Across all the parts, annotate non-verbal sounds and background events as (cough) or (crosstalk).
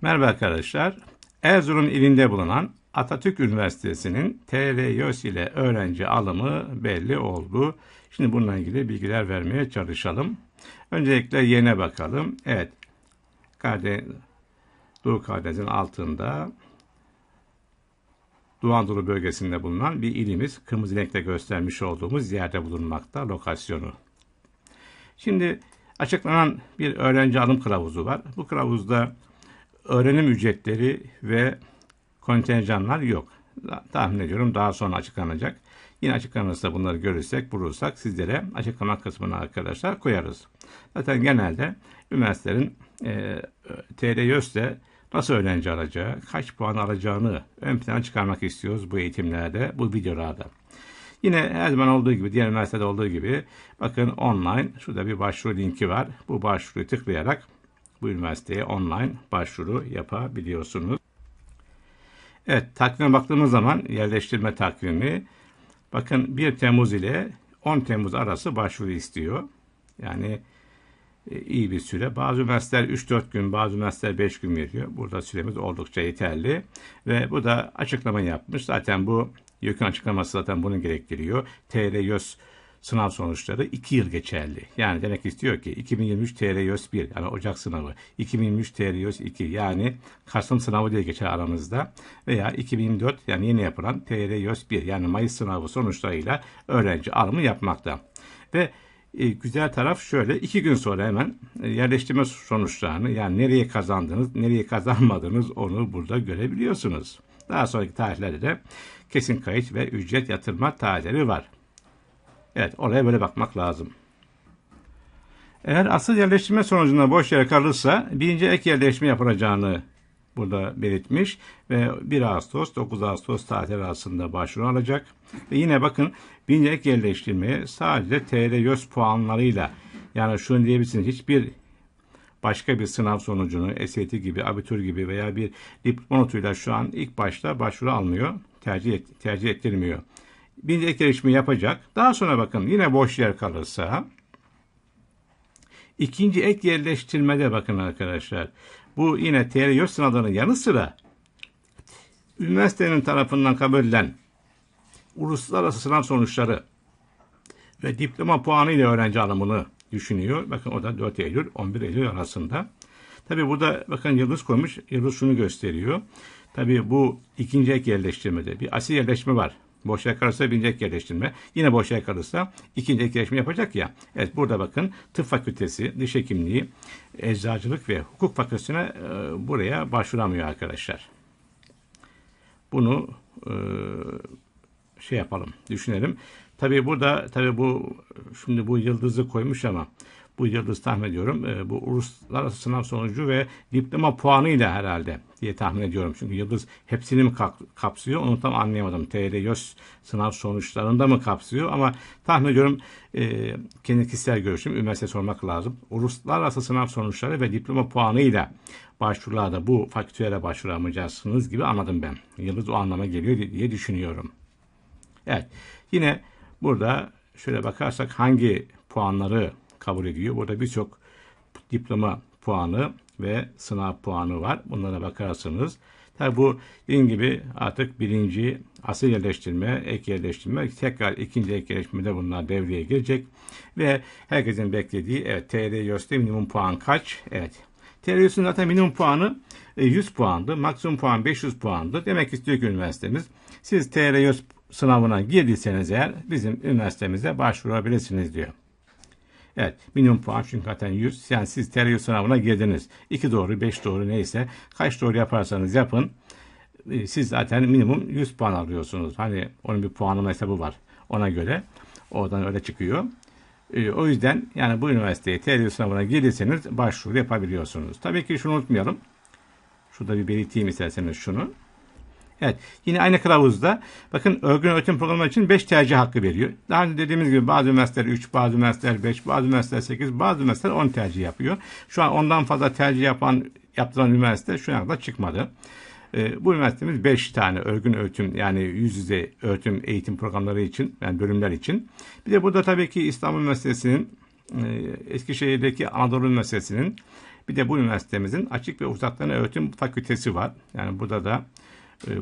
Merhaba arkadaşlar. Erzurum ilinde bulunan Atatürk Üniversitesi'nin TR ile öğrenci alımı belli oldu. Şimdi bununla ilgili bilgiler vermeye çalışalım. Öncelikle yerine bakalım. Evet. Kardez, Doğu Karadeniz'in altında Doğu bölgesinde bulunan bir ilimiz. Kırmızı renkte göstermiş olduğumuz yerde bulunmakta lokasyonu. Şimdi açıklanan bir öğrenci alım kılavuzu var. Bu kılavuzda öğrenim ücretleri ve kontenjanlar yok. Tahmin ediyorum daha sonra açıklanacak. Yine açıklanırsa bunları görürsek, bulursak sizlere açıklama kısmına arkadaşlar koyarız. Zaten genelde üniversitelerin e, TRYÖS'te nasıl öğrenci alacağı, kaç puan alacağını ön plana çıkarmak istiyoruz bu eğitimlerde, bu videolarda. Yine her zaman olduğu gibi, diğer üniversitede olduğu gibi bakın online, şurada bir başvuru linki var. Bu başvuruyu tıklayarak bu üniversiteye online başvuru yapabiliyorsunuz. Evet, takvime baktığımız zaman yerleştirme takvimi bakın 1 Temmuz ile 10 Temmuz arası başvuru istiyor. Yani e, iyi bir süre. Bazı üniversiteler 3-4 gün, bazı üniversiteler 5 gün veriyor. Burada süremiz oldukça yeterli. Ve bu da açıklama yapmış. Zaten bu YÖK'ün açıklaması zaten bunu gerektiriyor. TR YÖS sınav sonuçları 2 yıl geçerli. Yani demek istiyor ki 2023 TRYÖS 1 yani Ocak sınavı, 2023 TRYÖS 2 yani Kasım sınavı diye geçer aramızda veya 2024 yani yeni yapılan TRYÖS 1 yani Mayıs sınavı sonuçlarıyla öğrenci alımı yapmakta. Ve e, güzel taraf şöyle iki gün sonra hemen e, yerleştirme sonuçlarını yani nereye kazandınız, nereye kazanmadınız onu burada görebiliyorsunuz. Daha sonraki tarihlerde de kesin kayıt ve ücret yatırma tarihleri var. Evet oraya böyle bakmak lazım. Eğer asıl yerleştirme sonucunda boş yer kalırsa birinci ek yerleştirme yapılacağını burada belirtmiş ve 1 Ağustos 9 Ağustos tarihleri arasında başvuru alacak. Ve yine bakın birinci ek yerleştirmeye sadece TR YÖS puanlarıyla yani şunu diyebilirsiniz hiçbir başka bir sınav sonucunu SAT gibi, abitur gibi veya bir diploma notuyla şu an ilk başta başvuru almıyor, tercih, et, tercih ettirmiyor bir ek gelişme yapacak. Daha sonra bakın yine boş yer kalırsa ikinci ek yerleştirmede bakın arkadaşlar. Bu yine TR sınavlarının yanı sıra üniversitenin tarafından kabul edilen uluslararası sınav sonuçları ve diploma puanı ile öğrenci alımını düşünüyor. Bakın o da 4 Eylül 11 Eylül arasında. Tabi burada bakın yıldız koymuş. Yıldız şunu gösteriyor. Tabi bu ikinci ek yerleştirmede bir asil yerleşme var. Boşluğa kalırsa birinci yerleştirme. Yine boşluğa kalırsa ikinci ek yerleştirme yapacak ya. Evet burada bakın tıp fakültesi, diş hekimliği, eczacılık ve hukuk fakültesine e, buraya başvuramıyor arkadaşlar. Bunu e, şey yapalım, düşünelim. Tabii burada tabii bu şimdi bu yıldızı koymuş ama bu yıldız tahmin ediyorum e, bu uluslararası sınav sonucu ve diploma puanıyla herhalde diye tahmin ediyorum. Çünkü yıldız hepsini mi kapsıyor onu tam anlayamadım. TR YÖS sınav sonuçlarında mı kapsıyor ama tahmin ediyorum e, kendi kişisel görüşüm üniversite sormak lazım. Uluslararası sınav sonuçları ve diploma puanıyla başvurularda bu fakültelere başvuramayacaksınız gibi anladım ben. Yıldız o anlama geliyor diye düşünüyorum. Evet. Yine burada şöyle bakarsak hangi puanları kabul ediyor. Burada birçok diploma puanı ve sınav puanı var. Bunlara bakarsanız tabi bu dediğim gibi artık birinci asıl yerleştirme, ek yerleştirme, tekrar ikinci ek yerleştirmede bunlar devreye girecek. Ve herkesin beklediği evet TR YÖS'te minimum puan kaç? Evet. TR YÖS'ün zaten minimum puanı 100 e, puandı. Maksimum puan 500 puandı. Demek istiyor ki üniversitemiz siz TR sınavına girdiyseniz eğer bizim üniversitemize başvurabilirsiniz diyor. Evet minimum puan çünkü zaten 100. Yani siz TRY sınavına girdiniz. 2 doğru 5 doğru neyse kaç doğru yaparsanız yapın. E, siz zaten minimum 100 puan alıyorsunuz. Hani onun bir puanlama hesabı var ona göre. Oradan öyle çıkıyor. E, o yüzden yani bu üniversiteye TRY sınavına girdiyseniz başvuru yapabiliyorsunuz. Tabii ki şunu unutmayalım. Şurada bir belirteyim isterseniz şunu. Evet. Yine aynı kılavuzda bakın örgün öğretim programı için 5 tercih hakkı veriyor. Daha önce dediğimiz gibi bazı üniversiteler 3, bazı üniversiteler 5, bazı üniversiteler 8, bazı üniversiteler 10 tercih yapıyor. Şu an ondan fazla tercih yapan yaptıran üniversite şu an kadar çıkmadı. E, bu üniversitemiz 5 tane örgün öğretim yani yüz yüze öğretim eğitim programları için yani bölümler için. Bir de burada tabii ki İstanbul Üniversitesi'nin e, Eskişehir'deki Anadolu Üniversitesi'nin Bir de bu üniversitemizin açık ve uzaktan öğretim fakültesi var. Yani burada da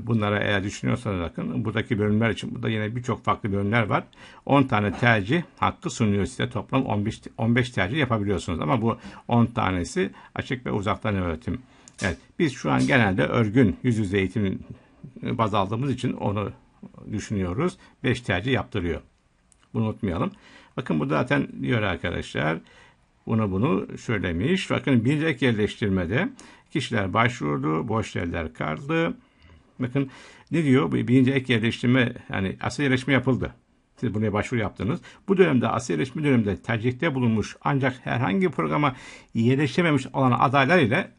bunlara eğer düşünüyorsanız bakın buradaki bölümler için burada yine birçok farklı bölümler var. 10 tane tercih hakkı sunuyor size. Toplam 15, 15 tercih yapabiliyorsunuz. Ama bu 10 tanesi açık ve uzaktan öğretim. Evet, biz şu an genelde örgün yüz yüze eğitim baz aldığımız için onu düşünüyoruz. 5 tercih yaptırıyor. Bunu unutmayalım. Bakın bu zaten diyor arkadaşlar. Bunu bunu söylemiş. Bakın birinci ek yerleştirmede kişiler başvurdu, boş yerler kaldı. Bakın ne diyor? Birinci ek yerleştirme yani asıl yerleşme yapıldı. Siz buraya başvuru yaptınız. Bu dönemde asıl yerleşme döneminde tercihte bulunmuş ancak herhangi bir programa yerleşememiş olan adaylar ile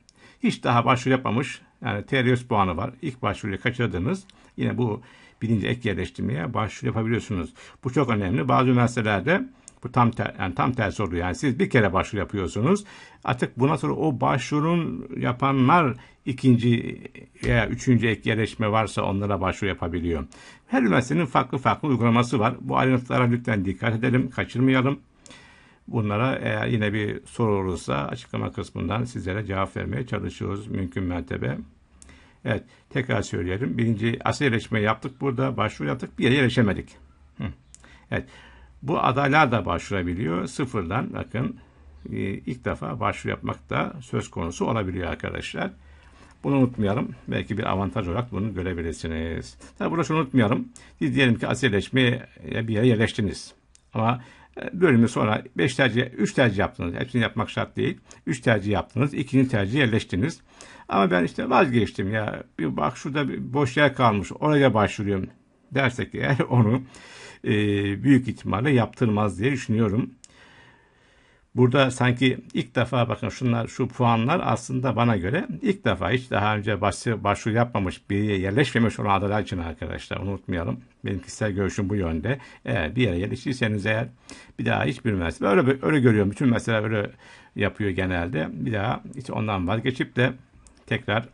hiç daha başvuru yapmamış yani TR puanı var. İlk başvuruyu kaçırdınız. Yine bu birinci ek yerleştirmeye başvuru yapabiliyorsunuz. Bu çok önemli. Bazı üniversitelerde bu tam ter, yani tam tersi oluyor. Yani siz bir kere başvuru yapıyorsunuz. Artık buna sonra o başvurun yapanlar ikinci veya üçüncü ek yerleşme varsa onlara başvuru yapabiliyor. Her üniversitenin farklı farklı uygulaması var. Bu ayrıntılara lütfen dikkat edelim, kaçırmayalım. Bunlara eğer yine bir soru olursa açıklama kısmından sizlere cevap vermeye çalışıyoruz mümkün mertebe. Evet, tekrar söyleyelim. Birinci asıl yerleşme yaptık burada, başvuru yaptık, bir yere yerleşemedik. Evet, bu adaylar da başvurabiliyor. Sıfırdan bakın e, ilk defa başvuru yapmak da söz konusu olabiliyor arkadaşlar. Bunu unutmayalım. Belki bir avantaj olarak bunu görebilirsiniz. Tabi şunu unutmayalım. Siz diyelim ki asilleşmeye bir yere yerleştiniz. Ama e, bölümü sonra 5 tercih, 3 tercih yaptınız. Hepsini yapmak şart değil. 3 tercih yaptınız. ikinci tercih yerleştiniz. Ama ben işte vazgeçtim ya. Bir bak şurada bir boş yer kalmış. Oraya başvuruyorum dersek eğer (laughs) onu e, büyük ihtimalle yaptırmaz diye düşünüyorum. Burada sanki ilk defa bakın şunlar şu puanlar aslında bana göre ilk defa hiç daha önce başvuru, başvuru yapmamış bir yere yerleşmemiş olan adalar için arkadaşlar unutmayalım. Benim kişisel görüşüm bu yönde. Eğer bir yere yerleştiyseniz eğer bir daha hiçbir üniversite öyle, öyle görüyorum. Bütün meseleler öyle yapıyor genelde. Bir daha hiç ondan vazgeçip de tekrar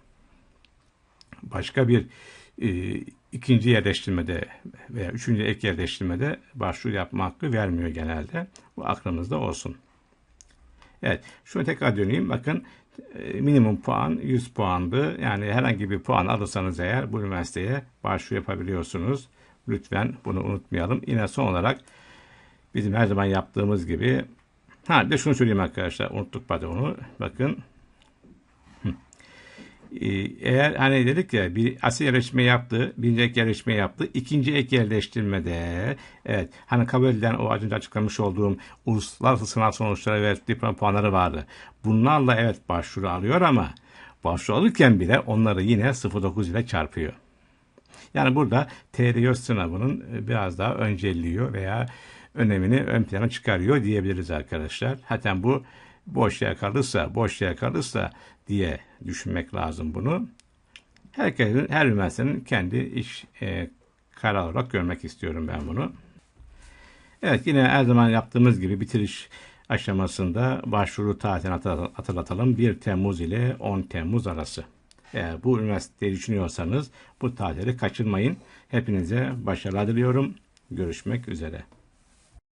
başka bir e, ikinci yerleştirmede veya üçüncü ek yerleştirmede başvuru yapma hakkı vermiyor genelde. Bu aklınızda olsun. Evet, şunu tekrar döneyim. Bakın e, minimum puan 100 puandı. Yani herhangi bir puan alırsanız eğer bu üniversiteye başvuru yapabiliyorsunuz. Lütfen bunu unutmayalım. Yine son olarak bizim her zaman yaptığımız gibi ha de şunu söyleyeyim arkadaşlar. Unuttuk pardon onu. Bakın eğer hani dedik ya bir asil yerleşme yaptı, birinci ek yerleşme yaptı, ikinci ek yerleştirmede evet hani kabul edilen o az önce açıklamış olduğum uluslararası sınav sonuçları ve diploma puanları vardı. Bunlarla evet başvuru alıyor ama başvuru alırken bile onları yine 0.9 ile çarpıyor. Yani burada TRY sınavının biraz daha öncelliyor veya önemini ön plana çıkarıyor diyebiliriz arkadaşlar. Hatta bu boş yer kalırsa, boş yer kalırsa diye düşünmek lazım bunu. Herkesin, her üniversitenin kendi iş e, karar olarak görmek istiyorum ben bunu. Evet yine her zaman yaptığımız gibi bitiriş aşamasında başvuru tarihini hatırlatalım. 1 Temmuz ile 10 Temmuz arası. Eğer bu üniversiteyi düşünüyorsanız bu tarihleri kaçırmayın. Hepinize başarılar diliyorum. Görüşmek üzere.